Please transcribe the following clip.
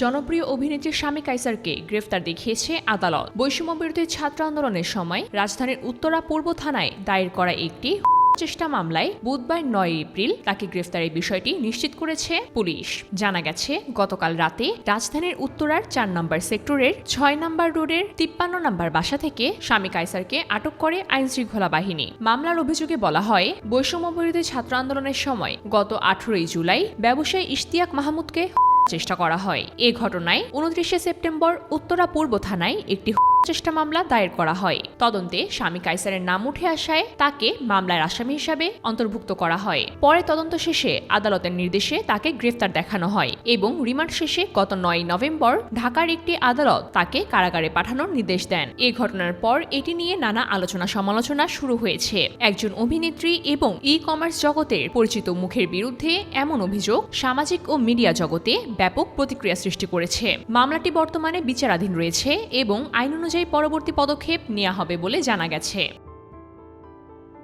জনপ্রিয় অভিনেত্রী স্বামী কাইসারকে গ্রেফতার দেখিয়েছে আদালত। বৈষম্য বিরোধী ছাত্র আন্দোলনের সময় রাজধানীর উত্তরা পূর্ব থানায় দায়ের করা একটি চেষ্টা মামলায় বুধবার নয় এপ্রিল তাকে গ্রেফতারের বিষয়টি নিশ্চিত করেছে পুলিশ। জানা গেছে, গতকাল রাতে রাজধানীর উত্তরার চার নম্বর সেক্টরের ছয় নম্বর রোডের তিপ্পান্ন নম্বর বাসা থেকে স্বামী কাইসারকে আটক করে আইন শৃঙ্খলা বাহিনী। মামলার অভিযোগে বলা হয়, বৈষম্য বিরোধী ছাত্র আন্দোলনের সময় গত আঠারোই জুলাই ব্যবসায়ী ইশতিয়াক মাহমুদকে চেষ্টা করা হয়। এ ঘটনায় উনত্রিশে সেপ্টেম্বর উত্তরা পূর্ব থানায় একটি চেষ্টা মামলা দায়ের করা হয়। তদন্তে স্বামী কাইসারের নাম উঠে আসায় তাকে মামলার আসামি হিসাবে অন্তর্ভুক্ত করা হয়। পরে তদন্ত শেষে আদালতের নির্দেশে তাকে গ্রেফতার দেখানো হয় এবং রিমান্ড শেষে গত নয় নভেম্বর ঢাকার একটি আদালত তাকে কারাগারে পাঠানোর নির্দেশ দেন। এ ঘটনার পর এটি নিয়ে নানা আলোচনা সমালোচনা শুরু হয়েছে। একজন অভিনেত্রী এবং ই কমার্স জগতের পরিচিত মুখের বিরুদ্ধে এমন অভিযোগ সামাজিক ও মিডিয়া জগতে ব্যাপক প্রতিক্রিয়া সৃষ্টি করেছে। মামলাটি বর্তমানে বিচারাধীন রয়েছে এবং আইন অনুযায়ী পরবর্তী পদক্ষেপ নেওয়া হবে বলে জানা গেছে।